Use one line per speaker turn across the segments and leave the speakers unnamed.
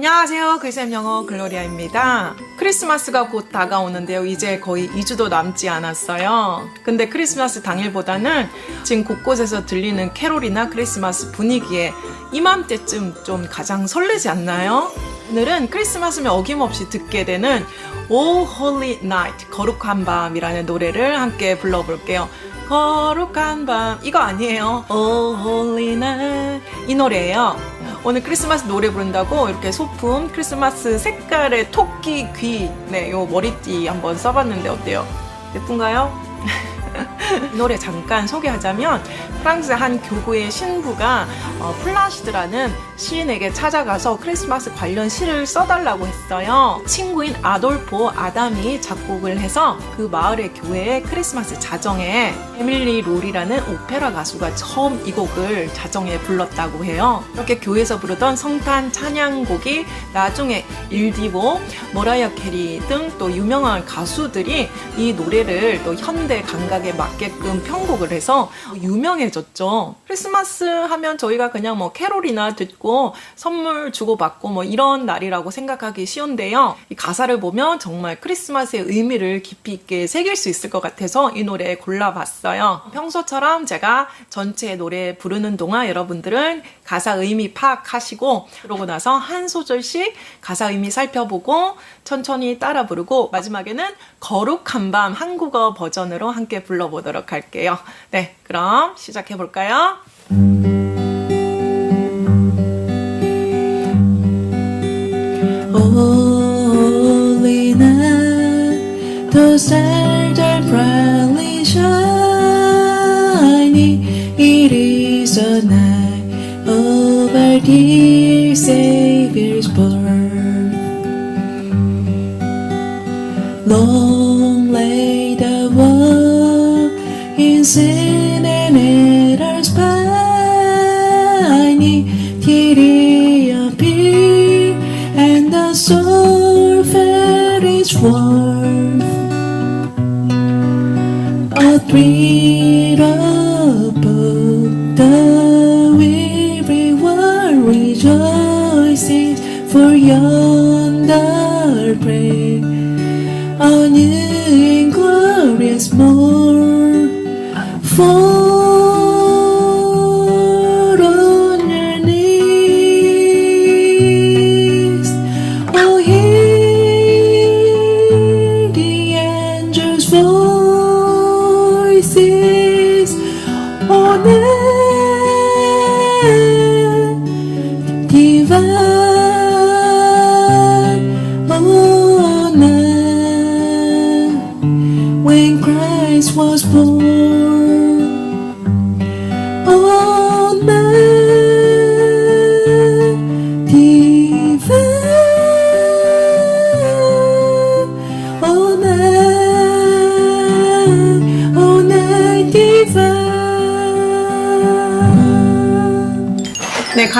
안녕하세요. 글쌤 영어 글로리아입니다. 크리스마스가 곧 다가오는데요. 이제 거의 2주도 남지 않았어요. 근데 크리스마스 당일보다는 지금 곳곳에서 들리는 캐롤이나 크리스마스 분위기에 이맘때쯤 좀 가장 설레지 않나요? 오늘은 크리스마스면 어김없이 듣게 되는 O Holy Night, 거룩한 밤이라는 노래를 함께 불러볼게요. 거룩한 밤 이거 아니에요. Oh Holy Night 이 노래예요. 오늘 크리스마스 노래 부른다고 이렇게 소품 크리스마스 색깔의 토끼 귀, 네, 요 머리띠 한번 써봤는데 어때요? 예쁜가요? 이 노래 잠깐 소개하자면 프랑스 한 교구의 신부가 어, 플라시드라는 시인에게 찾아가서 크리스마스 관련 시를 써달라고 했어요. 친구인 아돌포 아담이 작곡을 해서 그 마을의 교회의 크리스마스 자정에 에밀리 롤이라는 오페라 가수가 처음 이 곡을 자정에 불렀다고 해요. 이렇게 교회에서 부르던 성탄 찬양곡이 나중에 일디보, 머라이어 캐리 등 또 유명한 가수들이 이 노래를 또 현대 감각에 맞게 끔 편곡을 해서 유명해졌죠. 크리스마스 하면 저희가 그냥 뭐 캐롤이나 듣고 선물 주고받고 뭐 이런 날이라고 생각하기 쉬운데요. 이 가사를 보면 정말 크리스마스의 의미를 깊이 있게 새길 수 있을 것 같아서 이 노래 골라봤어요. 평소처럼 제가 전체 노래 부르는 동안 여러분들은 가사 의미 파악하시고 그러고 나서 한 소절씩 가사 의미 살펴보고 천천히 따라 부르고 마지막에는 거룩한 밤 한국어 버전으로 함께 불러보도록 할게요. 네, 그럼 시작해 볼까요?
Stars are many appear, and the soul that is warm. A thread above the weary world rejoices for yonder prey. A new and glorious morn. For voices on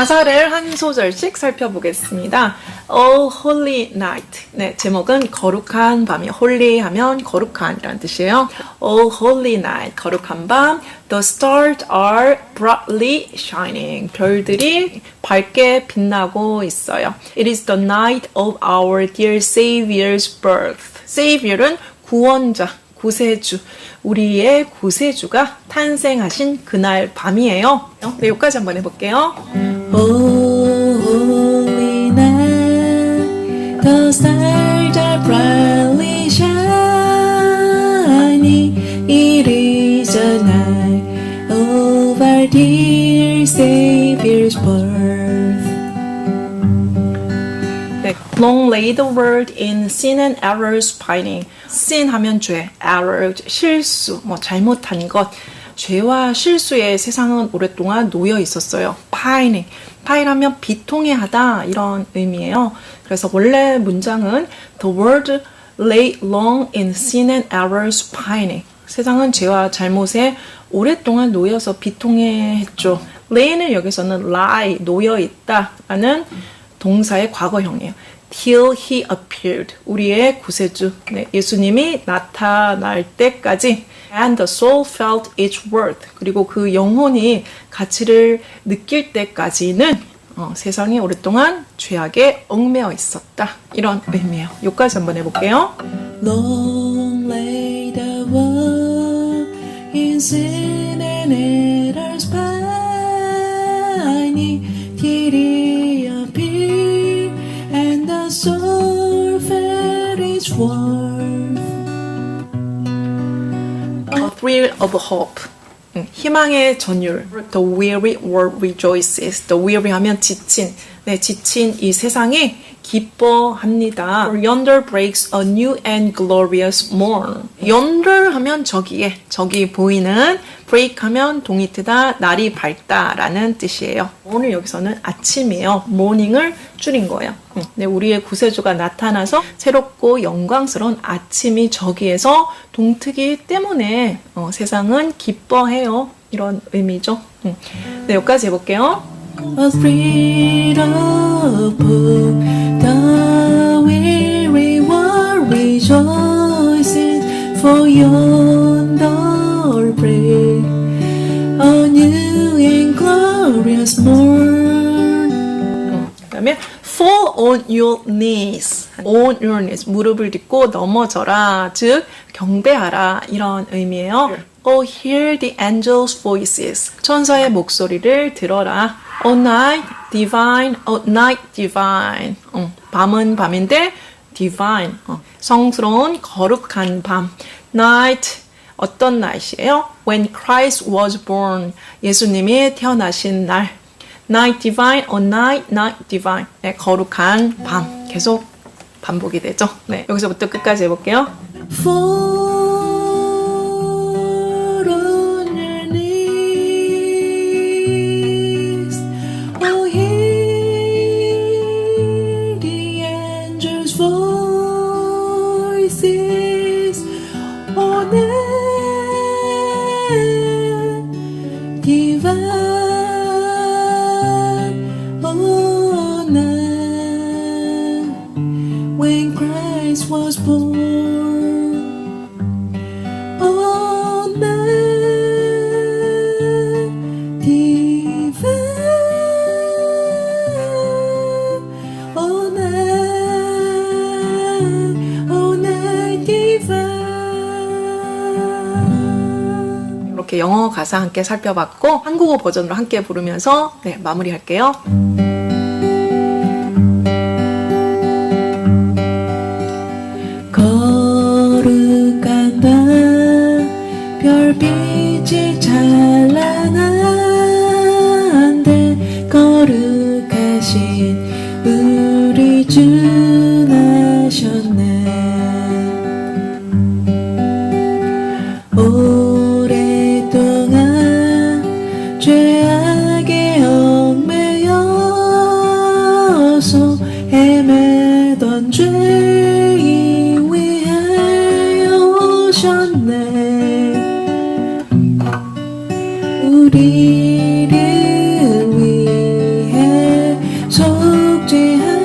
가사를 한 소절씩 살펴보겠습니다. Oh Holy Night. 네, 제목은 거룩한 밤이 holy 하면 거룩한이라는 뜻이에요. Oh Holy Night. 거룩한 밤. The stars are brightly shining. 별들이 밝게 빛나고 있어요. It is the night of our dear Savior's birth. Savior은 구원자, 구세주, 우리의 구세주가 탄생하신 그날 밤이에요. 네, 여기까지 한번 해볼게요.
Oh, holy night, the stars are brightly shining. It is a night of our dear Savior's birth.
네, long lay the world in sin and errors pining. sin 하면 죄, error 실수, 뭐 잘못한 것. 죄와 실수에 세상은 오랫동안 놓여 있었어요. pine 하면 비통해하다 이런 의미예요. 그래서 원래 문장은 the world lay long in sin and errors pining. 세상은 죄와 잘못에 오랫동안 놓여서 비통해했죠. lay는 여기서는 lie, 놓여 있다라는 동사의 과거형이에요. till he appeared. 우리의 구세주. 네, 예수님이 나타날 때까지 and the soul felt its worth. 그리고 그 영혼이 가치를 느낄 때까지는 어, 세상이 오랫동안 죄악에 얽매여 있었다. 이런 의미예요. 여기까지 한번 해볼게요.
Long lay the world in sin
thrill of hope. 음, 희망의 전율. The weary world rejoices. The weary 하면 지친. 네, 지친 이 세상이 기뻐합니다. Yonder breaks a new and glorious morn. yonder 하면 저기에, 저기 보이는 break 하면 동이 트다, 날이 밝다라는 뜻이에요. 오늘 여기서는 아침이에요. morning을 줄인 거예요. 음, 네, 우리의 구세주가 나타나서 새롭고 영광스러운 아침이 저기에서 동트기 때문에 어, 세상은 기뻐해요. 이런 의미죠. 음. 네, 여기까지 해볼게요.
For yonder break a new and glorious morn.
그다음에 fall on your knees, on your knees 무릎을 딛고 넘어져라, 즉 경배하라 이런 의미예요. Oh, hear the angels' voices. 천사의 목소리를 들어라. O night divine, O night divine. 어, 밤은 밤인데 divine, 어, 성스러운 거룩한 밤. Night 어떤 날이에요? When Christ was born. 예수님이 태어나신 날. Night divine, a night, night divine. 네, 거룩한 밤. 계속 반복이 되죠. 네, 여기서부터 끝까지 해볼게요. 이렇게 영어 가사 함께 살펴봤고 한국어 버전으로 함께 부르면서 네, 마무리할게요.
거룩한 밤 별빛이 찬란한 죄악에 얽매여서 헤매던 죄인 위하여 오셨네. 우리를 위해 속죄하시려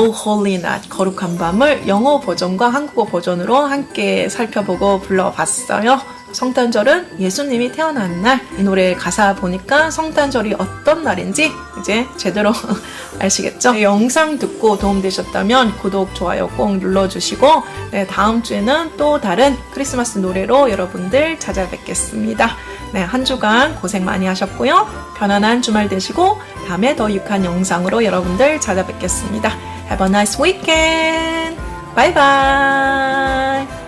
O Holy Night 거룩한 밤을 영어 버전과 한국어 버전으로 함께 살펴보고 불러봤어요. 성탄절은 예수님이 태어난 날. 이 노래 가사 보니까 성탄절이 어떤 날인지 이제 제대로 아시겠죠? 네, 영상 듣고 도움되셨다면 구독, 좋아요 꼭 눌러주시고 네, 다음 주에는 또 다른 크리스마스 노래로 여러분들 찾아뵙겠습니다. 네, 한 주간 고생 많이 하셨고요. 편안한 주말 되시고 다음에 더 유익한 영상으로 여러분들 찾아뵙겠습니다. Have a nice weekend. Bye bye.